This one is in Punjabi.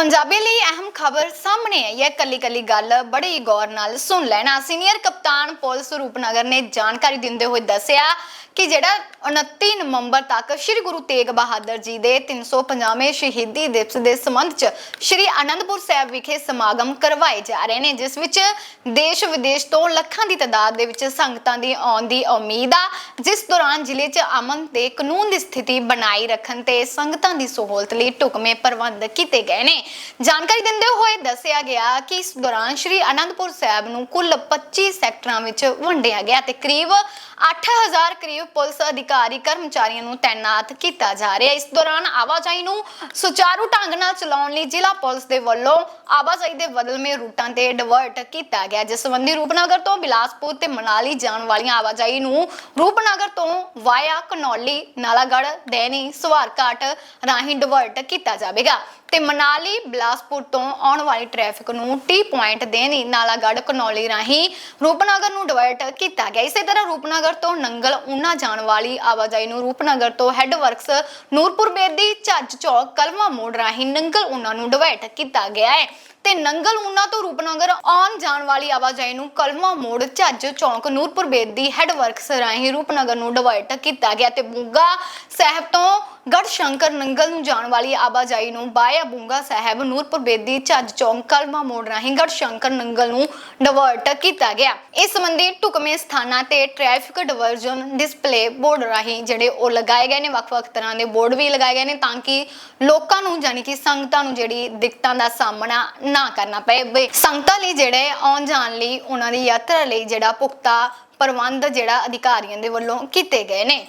ਪੰਜਾਬੀ ਲਈ ਅਹਿਮ ਖਬਰ ਸਾਹਮਣੇ ਆਈ ਹੈ। ਕੱਲੀ ਕੱਲੀ ਗੱਲ ਬੜੀ ਗੌਰ ਨਾਲ ਸੁਣ ਲੈਣਾ। ਸੀਨੀਅਰ ਕਪਤਾਨ ਪੁਲਿਸ ਰੂਪਨਗਰ ਨੇ ਜਾਣਕਾਰੀ ਦਿੰਦੇ ਹੋਏ ਦੱਸਿਆ ਕਿ ਜਿਹੜਾ 29 ਨਵੰਬਰ ਤੱਕ ਸ੍ਰੀ ਗੁਰੂ ਤੇਗ ਬਹਾਦਰ ਜੀ ਦੇ 350ਵੇਂ ਸ਼ਹੀਦੀ ਦਿਵਸ ਦੇ ਸੰਬੰਧ 'ਚ ਸ੍ਰੀ ਅਨੰਦਪੁਰ ਸਾਹਿਬ ਵਿਖੇ ਸਮਾਗਮ ਕਰਵਾਏ ਜਾ ਰਹੇ ਨੇ, ਜਿਸ ਵਿੱਚ ਦੇਸ਼ ਵਿਦੇਸ਼ ਤੋਂ ਲੱਖਾਂ ਦੀ ਤਾਦਾਦ ਦੇ ਵਿੱਚ ਸੰਗਤਾਂ ਦੀ ਆਉਣ ਦੀ ਉਮੀਦ ਆ। ਜਿਸ ਦੌਰਾਨ ਜ਼ਿਲ੍ਹੇ 'ਚ ਅਮਨ ਤੇ ਕਾਨੂੰਨ ਦੀ ਸਥਿਤੀ ਬਣਾਈ ਰੱਖਣ ਤੇ ਸੰਗਤਾਂ ਦੀ ਸਹੂਲਤ ਲਈ ਢੁਕਵੇਂ ਪ੍ਰਬੰਧ ਕੀਤੇ ਗਏ ਨੇ। ਜਾਣਕਾਰੀ ਦਿੰਦੇ ਹੋਏ ਦੱਸਿਆ ਗਿਆ ਕਿ ਇਸ ਦੌਰਾਨ ਸ੍ਰੀ ਅਨੰਦਪੁਰ ਸਾਹਿਬ ਨੂੰ ਕੁੱਲ 25 ਸੈਕਟਰਾਂ ਵਿੱਚ ਵੰਡਿਆ ਗਿਆ ਤੇ ਕਰੀਬ 8000 ਕਰੀਬ ਪੁਲਿਸ ਅਧਿਕਾਰੀ, ਕਰਮਚਾਰੀਆਂ ਨੂੰ ਤਾਇਨਾਤ ਕੀਤਾ ਜਾ ਰਿਹਾ। ਇਸ ਦੌਰਾਨ ਆਵਾਜਾਈ ਨੂੰ ਸੁਚਾਰੂ ਢੰਗ ਨਾਲ ਚਲਾਉਣ ਲਈ ਜ਼ਿਲ੍ਹਾ ਪੁਲਿਸ ਦੇ ਵੱਲੋਂ ਆਵਾਜਾਈ ਦੇ ਬਦਲਵੇਂ ਰੂਟਾਂ ਤੇ ਡਿਵਰਟ ਕੀਤਾ ਗਿਆ, ਜਿਸ ਸੰਬੰਧੀ ਰੂਪਨਗਰ ਤੋਂ ਬਿਲਾਸਪੁਰ ਤੇ ਮਨਾਲੀ ਜਾਣ ਵਾਲੀਆਂ ਆਵਾਜਾਈ ਨੂੰ ਰੂਪਨਗਰ ਤੋਂ ਵਾਇਆ ਕਨੌਲੀ ਨਾਲਾਗੜ ਦੈਨੀ ਸਵਾਰਘਾਟ ਰਾਹੀਂ ਡਿਵਰਟ ਕੀਤਾ ਜਾਵੇਗਾ। ਤੇ ਮਨਾਲੀ, ਬਿਲਾਸਪੁਰ ਤੋਂ ਆਉਣ ਵਾਲੀ ਟ੍ਰੈਫਿਕ ਨੂੰ ਟੀ ਪੁਆਇੰਟ ਦੇਣੀ ਨਾਲਾਗੜ੍ਹ ਕਨੌਲੀ ਰਾਹੀਂ ਰੂਪਨਗਰ ਨੂੰ ਡਿਵਰਟ ਕੀਤਾ ਗਿਆ। ਇਸੇ ਤਰ੍ਹਾਂ ਰੂਪਨਗਰ ਤੋਂ ਨੰਗਲ ਉਨਾ ਜਾਣ ਵਾਲੀ ਆਵਾਜਾਈ ਨੂੰ ਰੂਪਨਗਰ ਤੋਂ ਹੈੱਡ ਨੂਰਪੁਰ ਬੇਦੀ, ਝੱਜ ਚੌਕ, ਕਲਵਾ ਮੋੜ ਰਾਹੀਂ ਨੰਗਲ ਉਨਾ ਨੂੰ ਡਿਵਰਟ ਕੀਤਾ ਗਿਆ ਹੈ। ਤੇ ਨੰਗਲ ਉਨਾ ਤੋਂ ਰੂਪਨਗਰ ਆਉਣ ਜਾਣ ਵਾਲੀ ਆਵਾਜਾਈ ਨੂੰ ਕਲਮਾ ਮੋੜ, ਝੱਜ ਚੌਂਕ, ਨੂਰਪੁਰ ਬੇਦੀ ਹੈੱਡ ਵਰਕਸ ਰਾਹੀਂ ਰੂਪਨਗਰ ਨੂੰ ਡਿਵਰਟ ਕੀਤਾ ਗਿਆ। ਤੇ ਬੁੰਗਾ ਸਾਹਿਬ ਤੋਂ ਗੜ ਸ਼ੰਕਰ ਨੰਗਲ ਨੂੰ ਜਾਣ ਵਾਲੀ ਆਵਾਜਾਈ ਨੂੰ ਬਾਇਆ ਬੁੰਗਾ ਸਾਹਿਬ ਨੂਰਪੁਰ ਬੇਦੀ ਝੱਜ ਚੌਂਕ ਕਲਮਾ ਮੋੜ ਰਾਹੀਂ ਗੜ ਸ਼ੰਕਰ ਨੰਗਲ ਨੂੰ ਡਿਵਰਟ ਕੀਤਾ ਗਿਆ। ਇਸ ਸੰਬੰਧੀ ਢੁਕਵੇਂ ਸਥਾਨਾਂ ਤੇ ਟ੍ਰੈਫਿਕ ਡਿਵਰਜਨ ਡਿਸਪਲੇ ਬੋਰਡ ਰਾਹੀਂ ਜਿਹੜੇ ਉਹ ਲਗਾਏ ਗਏ ਨੇ, ਵੱਖ-ਵੱਖ ਤਰ੍ਹਾਂ ਦੇ ਬੋਰਡ ਵੀ ਲਗਾਏ ਗਏ ਨੇ ਤਾਂ ਕਿ ਲੋਕਾਂ ਨੂੰ ਜਾਨੀ ਕਿ ਸੰਗਤਾਂ ਨੂੰ ਜਿਹੜੀ ਦਿੱਕਤਾਂ ਦਾ ਸਾਹਮਣਾ ਨਾ ਕਰਨਾ ਪਏ ਸੰਗਤਾਂ ਲਈ ਜਿਹੜੇ ਆਉਣ ਜਾਣ ਲਈ ਉਹਨਾਂ ਦੀ ਯਾਤਰਾ ਲਈ ਜਿਹੜਾ ਪੁਖਤਾ ਪ੍ਰਬੰਧ ਜਿਹੜਾ ਅਧਿਕਾਰੀਆਂ ਦੇ ਵੱਲੋਂ ਕੀਤੇ ਗਏ ਨੇ।